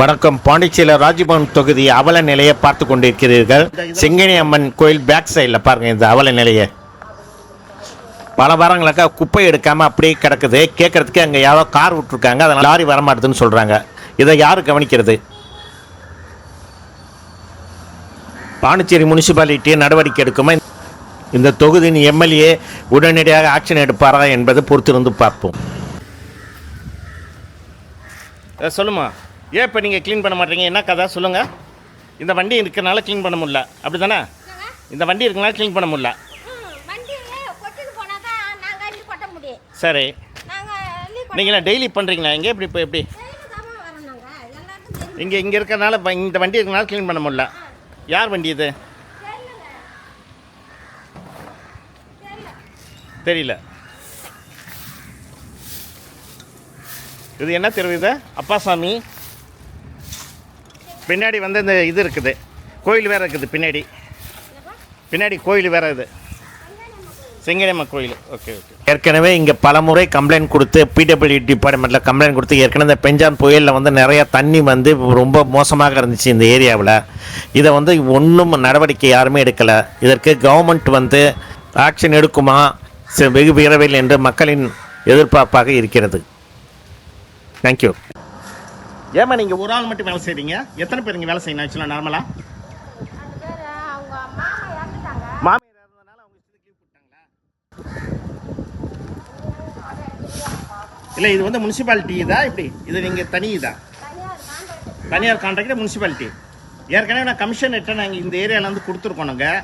வணக்கம். பாண்டிச்சேரியில் ராஜபவன் தொகுதி அவல நிலையை பார்த்து கொண்டிருக்கிறீர்கள். செங்கனி அம்மன் கோயில் பேக் சைடில் பாருங்க இந்த அவல நிலையை. பல வாரங்களாக்கா குப்பை எடுக்காமல் அப்படியே கிடக்குது. கேட்கறதுக்கு அங்கே யாரோ கார் விட்டுருக்காங்க. அதை லாரி வரமாட்டுதுன்னு சொல்கிறாங்க இதை யார் கவனிக்கிறது? பாண்டிச்சேரி முனிசிபாலிட்டி நடவடிக்கை எடுக்குமா? இந்த தொகுதியின் எம்எல்ஏ உடனடியாக ஆக்ஷன் எடுப்பாரா என்பதை பொறுத்திருந்து பார்ப்போம். சொல்லுமா. ஏன் இப்போ நீங்கள் க்ளீன் பண்ண மாட்டீங்க? என்ன கதை? சொல்லுங்கள் இந்த வண்டி இருக்கிறனால க்ளீன் பண்ண முடியல. அப்படி தானே இந்த வண்டி இருக்கனால க்ளீன் பண்ண முடியல. ம், வண்டியில கொட்டிட்டு போனா தான் நாங்க அள்ளி கொட்ட முடியும். சரி. நீங்களா டெய்லி பண்ணுறீங்களா எங்கே இப்படி இப்போ எப்படி? இங்கே இங்கே இருக்கிறனால இந்த வண்டி இருக்கனால க்ளீன் பண்ண முடியல. யார் வண்டி இது? தெரியல. இது என்ன தெருவு இது? அப்பாசாமி. பின்னாடி வந்து இந்த இது இருக்குது. கோயில் வேறு இருக்குது பின்னாடி. பின்னாடி கோயில் வேறு இது. செங்கனம்மா கோயில். Okay okay. ஏற்கனவே இங்கே பல முறை கம்ப்ளைண்ட் கொடுத்து பிடபிள்யூ டிபார்ட்மெண்ட்டில் கம்ப்ளைண்ட் கொடுத்து ஏற்கனவே இந்த பெஞ்சான் புயலில் வந்து நிறையா தண்ணி வந்து ரொம்ப மோசமாக இருந்துச்சு இந்த ஏரியாவில். இதை வந்து ஒன்றும் நடவடிக்கை யாருமே எடுக்கலை. இதற்கு கவர்மெண்ட் வந்து ஆக்ஷன் எடுக்குமா? வெகு விரைவில் என்று மக்களின் எதிர்பார்ப்பாக இருக்கிறது. தேங்க்யூ ஏமா நீங்கள் ஒரு ஆள் மட்டும் வேலை செய்கிறீங்க எத்தனை பேர் இங்கே வேலை செய்யணும் ஆக்சுவலாக நார்மலாக மாமியார் இல்லை இது வந்து முனிசிபாலிட்டி இதா இப்படி இது நீங்கள் தனி இதா? தனியார் கான்ட்ராக்டர் முனிசிபாலிட்டி. ஏற்கனவே நான் கமிஷன் எட்ட நாங்கள் இந்த ஏரியாவில் வந்து கொடுத்துருக்கோம் நாங்கள்